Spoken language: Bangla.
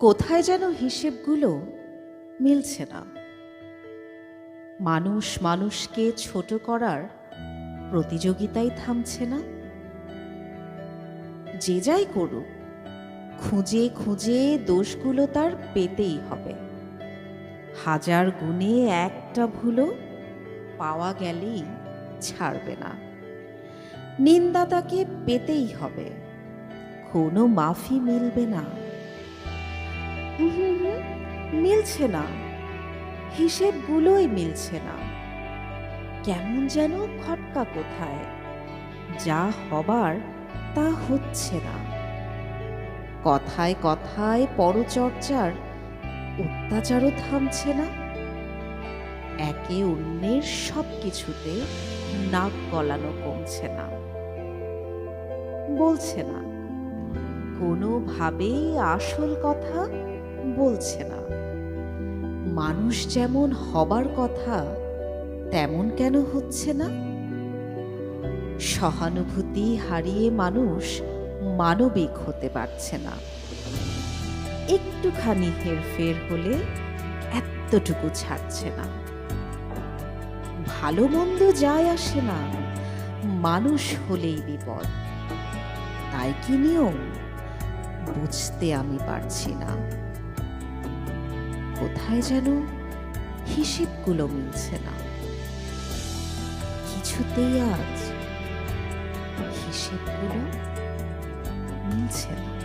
কোথায় যেন হিসেবগুলো মিলছে না। মানুষ মানুষকে ছোট করার প্রতিযোগিতাই থামছে না। যে যাই করুক, খুঁজে খুঁজে দোষগুলো তার পেতেই হবে। হাজার গুণে একটা ভুলও পাওয়া গেলেই ছাড়বে না। নিন্দা তাকে পেতেই হবে। কোনো মাফি মিলবে না। মিলছে না। হিসেবগুলোই মিলছে না। কেমন যেন খটকা কোথায়। যা হবার তা হচ্ছে না। কথায় কথায় পরচর্চার অত্যাচারও থামছে না। একে অন্যের সব কিছুতে নাক গলানো কমছে না। বলছে না। কোনোভাবেই আসল কথা বলছে না। মানুষ যেমন হবার কথা, তেমন কেন হচ্ছে না? সহানুভূতি হারিয়ে মানুষ মানবিক হতে পারছে না। একটুখানি হেরফের হলে এতটুকু ছাড়ছে না। ভালো মন্দ যায় আসে না, মানুষ হলেই বিপদ। তাই কি নিয়ম? বুঝতে আমি পারছি না। কোথায় যেন হিসেবগুলো মিলছে না। কিছুতেই আজ হিসেবগুলো মিলছে না।